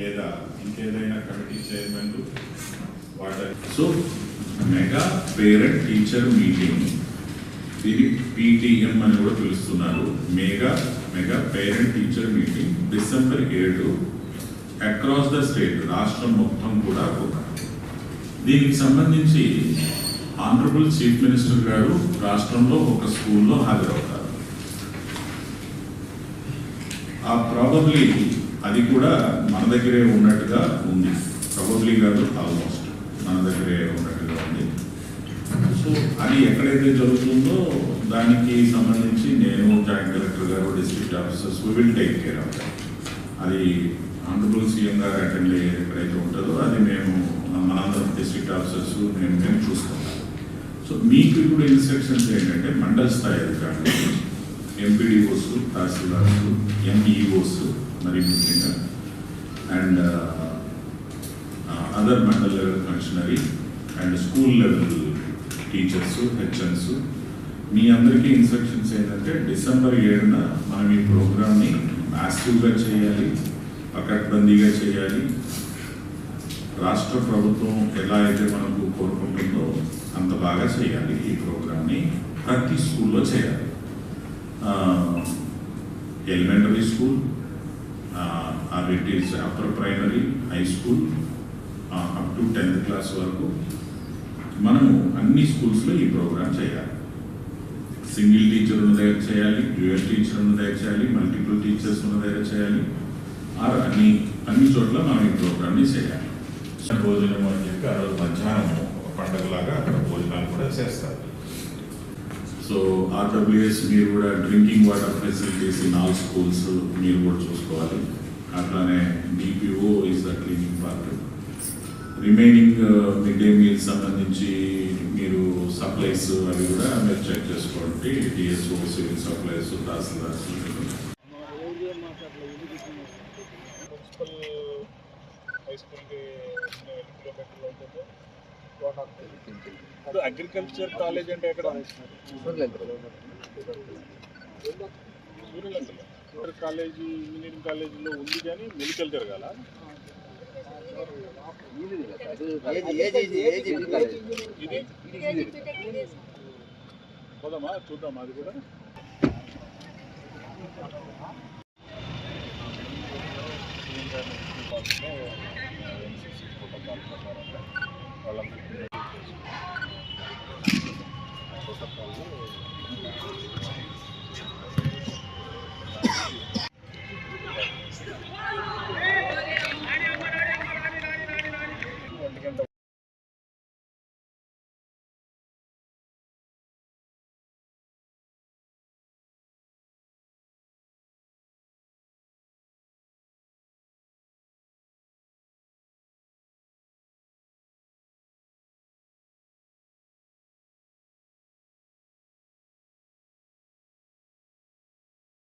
లేదా ఇంకేదైనా కమిటీ చైర్మన్లు water so mega parent teacher meeting దీన్ని పీటీఎం అని కూడా పిలుస్తున్నారు. Mega mega parent teacher meeting December ఏడు అక్రాస్ ద స్టేట్ రాష్ట్రం మొత్తం కూడా దీనికి సంబంధించి ఆనరబుల్ చీఫ్ మినిస్టర్ గారు రాష్ట్రంలో ఒక స్కూల్లో హాజరవుతారు. ఆ ప్రాబబ్లీ అది కూడా మన దగ్గరే ఉన్నట్టుగా ఉంది. ప్రాబబ్లీ కాదు ఆల్మోస్ట్ మన దగ్గరే ఉన్నట్టుగా ఉంది. సో అది ఎక్కడైతే జరుగుతుందో దానికి సంబంధించి నేను జాయింట్ కలెక్టర్ గారు district officers we will take care of that అది ఆనరబుల్ సీఎం గారు అటెండ్ అయ్యేది ఎక్కడైతే ఉంటుందో అది మేము మనందరం డిస్ట్రిక్ట్ ఆఫీసర్స్ నేను మేము చూసుకుంటాం సో మీకు ఇప్పుడు ఇన్స్ట్రక్షన్స్ ఏంటంటే మండల స్థాయి అధికారులు ఎంపీడీఓస్ తహసీల్దార్స్ ఎంఈఓస్ మరి ముఖ్యంగా. And other mandal level functionary and school level teachers HMs మీ అందరికీ ఇన్స్ట్రక్షన్స్ ఏంటంటే డిసెంబర్ ఏడున మనం ఈ ప్రోగ్రామ్ని మ్యాసివ్గా చేయాలి పకడ్బందీగా చేయాలి. రాష్ట్ర ప్రభుత్వం ఎలా అయితే మనకు కోరుకుంటుందో అంత బాగా చేయాలి ఈ ప్రోగ్రామ్ని ప్రతి స్కూల్లో చేయాలి. Elementary school or it is upper primary high school up to tenth class వరకు మనము అన్ని స్కూల్స్లో ఈ ప్రోగ్రామ్ చేయాలి. సింగిల్ టీచర్ ఉన్న దగ్గర చేయాలి డ్యూయల్ టీచర్ ఉన్న దగ్గర చేయాలి మల్టిపుల్ టీచర్స్ ఉన్న దగ్గర చేయాలి. ఆర్ అన్ని అన్ని చోట్ల మనం ఈ ప్రోగ్రామ్ని చేయాలి. భోజనం అని చెప్పి ఆ రోజు మధ్యాహ్నం ఒక పండగలాగా అక్కడ భోజనాలు కూడా చేస్తారు. సో ఆర్డబ్ల్యూఎస్ మీరు కూడా drinking water facilities in all schools మీరు కూడా చూసుకోవాలి. అట్లానే DPO is the cleaning part remaining mid day meal సంబంధించి మీరు సప్లైస్ అవి కూడా మీరు చెక్ చేసుకోండి. DSO civil supplies tahsildars high స్కూల్కి ఎన్ని కిలోమీటర్లు ఉంటుందో అగ్రికల్చర్ కాలేజ్ అంటే ఎక్కడ? సూర్యలంకలో కాలేజీ ఇంజనీరింగ్ కాలేజీలో ఉంది కానీ మెడికల్ జరగాల? పోదామా? చూద్దామా అది కూడా? వాళ్ళ